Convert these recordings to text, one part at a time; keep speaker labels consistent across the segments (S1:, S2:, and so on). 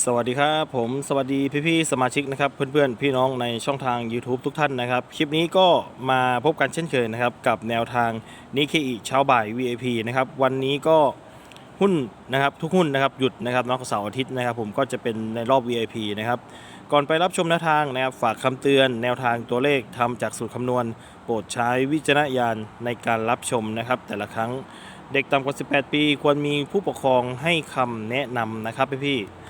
S1: สวัสดีครับผมสวัสดีพี่ๆสมาชิกนะครับ เพื่อนๆ พี่น้องในช่องทาง YouTube ทุกท่านนะครับ คลิปนี้ก็มาพบกันเช่นเคยนะครับ กับแนวทางนิเคอิเช้าบ่าย VIP นะครับ วันนี้ก็หุ้นนะครับทุกหุ้นนะครับหยุดนะครับนอกเสาร์อาทิตย์นะครับ ผมก็จะเป็นในรอบ VIP นะครับ ก่อนไปรับชมแนวทางนะครับฝากคำเตือน แนวทางตัวเลขทำจากสูตรคำนวณ โปรดใช้วิจารณญาณในการรับชมนะครับ แต่ละครั้งเด็กต่ำกว่า 18 ปี ควรมีผู้ปกครองให้คำแนะนำนะครับพี่ๆ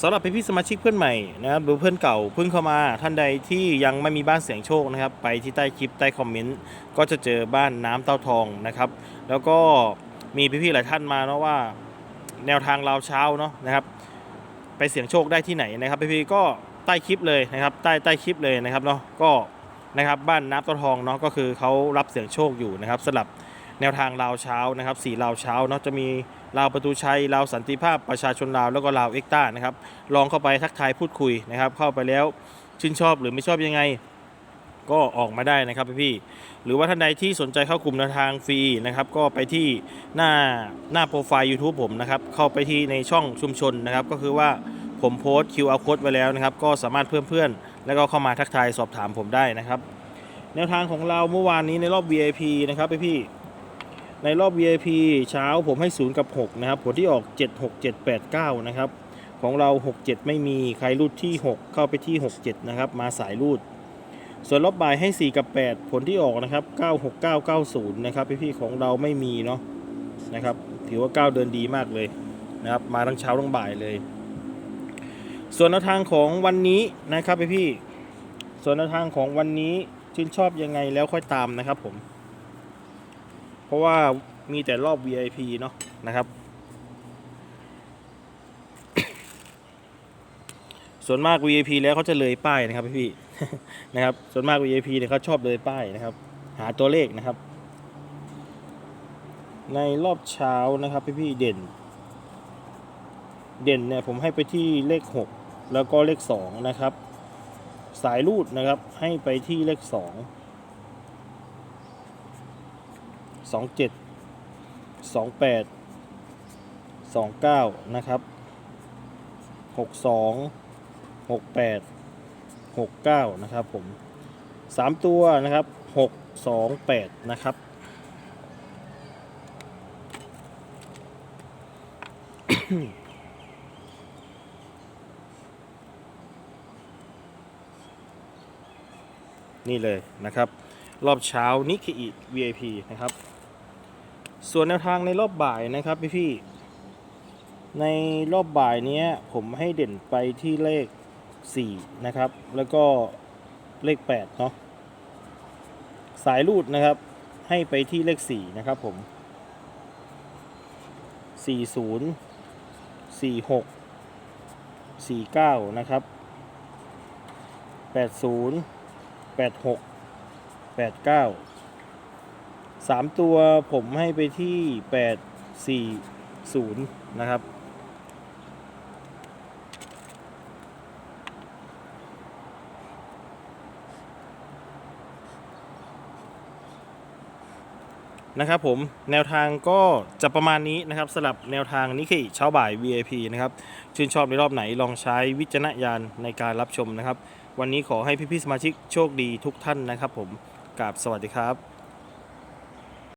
S1: สำหรับพี่ๆสมาชิกเพื่อนใหม่นะครับหรือเพื่อนเก่าเพิ่งเข้ามาท่านใดที่ยังไม่มีบ้านเสียงโชคนะครับ ไปที่ใต้คลิปใต้คอมเมนต์ก็จะเจอบ้านน้ำเต้าทองนะครับ แล้วก็มีพี่ๆหลายท่านมาเนาะว่า แนวทางเราเช้าเนาะนะครับ ไปเสี่ยงโชคได้ที่ไหนนะครับพี่ๆก็ใต้คลิปเลยนะครับ ใต้ใต้คลิปเลยนะครับเนาะก็นะครับบ้านน้ำเต้าทองเนาะก็คือเขารับเสี่ยงโชคอยู่นะครับสำหรับ แนวทางลาวเช้านะครับสี่ลาวเช้าเนาะจะมีลาวประตูชัยลาวสันติภาพประชาชนลาวแล้วก็ลาวเอ็กต้านะครับลองเข้าไปทักทายพูดคุยนะครับ เข้าไปแล้วชื่นชอบหรือไม่ชอบยังไง ก็ออกมาได้นะครับพี่ๆหรือว่าท่านใดที่สนใจเข้ากลุ่มแนวทางฟรีนะครับ ก็ไปที่หน้าหน้าโปรไฟล์ YouTube ผมนะครับเข้าไปที่ในช่องชุมชนนะครับ ก็คือว่าผมโพสต์ QR code ไว้แล้วนะครับ ก็สามารถเพิ่มเพื่อนแล้วก็เข้ามาทักทายสอบถามผมได้นะครับ แนวทางของเราเมื่อวานนี้ในรอบ VIP นะครับพี่ๆ ในรอบ VIP เช้าผมให้ 0 กับ 6 นะครับ ผลที่ออก 7 6 7 8 9 นะครับ ของเรา 6 7 ไม่มีใครรูดที่ 6 เข้าไปที่ 6 7 นะครับ มาสายรูด ส่วนรอบบ่ายให้ 4 กับ 8 ผลที่ออกนะครับ 9 6 9 9 0 นะครับ พี่ๆของเราไม่มีเนาะนะครับ ถือว่า 9 เดินดีมากเลยนะครับ มาทั้งเช้าทั้งบ่ายเลย ส่วนแนวทางของวันนี้นะครับพี่ๆส่วนแนวทางของวันนี้ชื่นชอบยังไงแล้วค่อยตามนะครับผม เพราะว่ามีแต่รอบ VIP เนาะนะครับ ส่วนมาก VIP แล้วเขาจะเลยป้ายนะครับพี่ๆนะครับ ส่วนมาก VIP เนี่ยเขาชอบเลยป้ายนะครับ หาตัวเลขนะครับ ในรอบเช้านะครับพี่ๆเด่น เด่นเนี่ยผมให้ไปที่เลข 6 แล้วก็เลข 2 นะครับ สายรูดนะครับให้ไปที่เลข 2 สองเจ็ดสองแปดสองเก้านะครับหกสองหกแปดหกเก้านะครับผมสามตัวนะครับหกสองแปดนะครับนี่เลยนะครับ รอบเช้านิเคอิ VIP นะครับ ส่วนแนวทางในรอบบ่ายนะครับพี่พี่ๆในรอบบ่ายเนี้ยผมให้เด่นไปที่เลข 4 นะครับ แล้วก็เลข 8 เนาะสายรูดนะครับ ให้ไปที่เลข 4 นะครับผม 40 46 49 นะครับ 80 86 89 สามตัวผมให้ไปที่840นย์นะครับ นะครับผมแนวทางก็จะประมาณนี้นะครับสำหรับแนวทางนิเคอิเช้าบ่าย VIP นะครับชื่นชอบในรอบไหนลองใช้วิจารณญาณในการรับชมนะครับ วันนี้ขอให้พี่ๆสมาชิกโชคดีทุกท่านนะครับผมกราบสวัสดีครับ